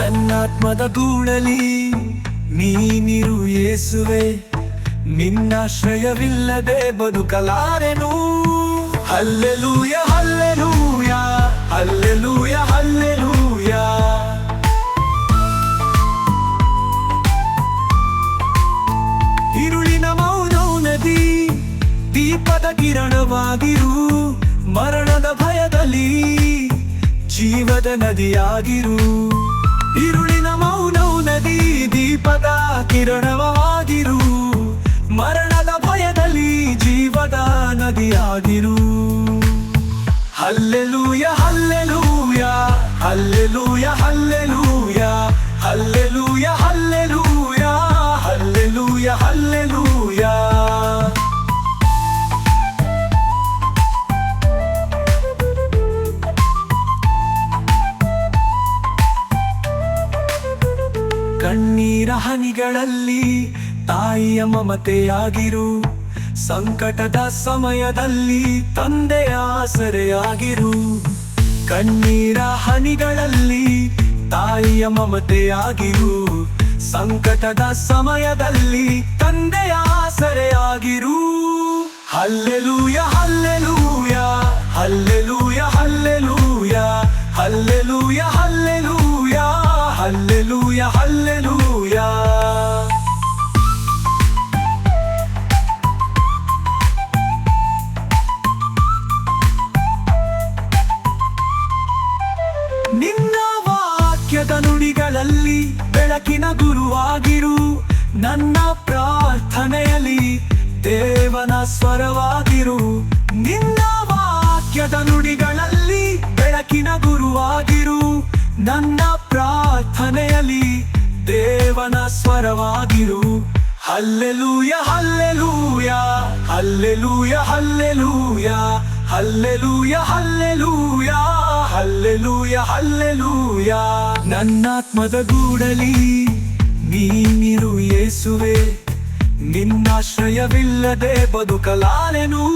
ನನ್ನಾತ್ಮದ ಗೂಳಲಿ ನೀನಿರು ಏಸುವೆ. ನಿನ್ನಾಶ್ರಯವಿಲ್ಲದೆ ಬದುಕಲಾರೆನು? Alleluia alleluia alleluia hallelujah. ಇರುಳಿನ ಮೌನವು ನದಿ, ದೀಪದ ಕಿರಣವಾಗಿರು, ಮರಣದ ಭಯದಲ್ಲಿ ಜೀವದ ನದಿಯಾಗಿರು. ഇരുಳಿನ ಮೌನೌ ನದಿ ದೀಪದ ಕಿರಣವಾಗಿರು ಮರಣದ ಭಯದಲ್ಲಿ ಜೀವದ ನದಿಯಾಗಿರು ಹಲ್ಲೆಲೂಯ ಹಲ್ಲೆಲೂಯ ಹಲ್ಲೆಲೂಯ ಹಲ್ಲೆಲೂಯ ಕಣ್ಣೀರ ಹನಿಗಳಲ್ಲಿ ತಾಯಿಯ ಮಮತೆಯಾಗಿರು. ಸಂಕಟದ ಸಮಯದಲ್ಲಿ ತಂದೆಯ ಆಸರೆಯಾಗಿರು. ಕಣ್ಣೀರ ಹನಿಗಳಲ್ಲಿ ತಾಯಿಯ ಮಮತೆಯಾಗಿರು. ಸಂಕಟದ ಸಮಯದಲ್ಲಿ ತಂದೆಯ ಆಸರೆಯಾಗಿರು. Hallelujah hallelujah hallelujah hallelujah hallelujah hallelujah. Hallelujah hallelujah ನಿನ್ನ ವಾಕ್ಯದ ನುಡಿಗಳಲ್ಲಿ ಬೆಳಕಿನ ಗುರುವಾಗಿರು. ನನ್ನ ಪ್ರಾರ್ಥನೆಯಲ್ಲಿ ದೇವನ ಸ್ವರವಾಗಿರು. ನಿನ್ನ ವಾಕ್ಯದ ನುಡಿಗಳಲ್ಲಿ ಬೆಳಕಿನ ಗುರುವಾಗಿರು. ನನ್ನ ಪ್ರಾರ್ಥನೆಯಲ್ಲಿ ದೇವನ ಸ್ವರವಾಗಿರು. Hallelujah hallelujah hallelujah hallelujah hallelujah hallelujah hallelujah hallelujah. ನನ್ನಾತ್ಮದ ಗೂಡಲಿ ನೀನಿರು ಯೇಸುವೆ, ನಿನ್ನಾಶ್ರಯವಿಲ್ಲದೆ ಬದುಕಲಾರೆನು?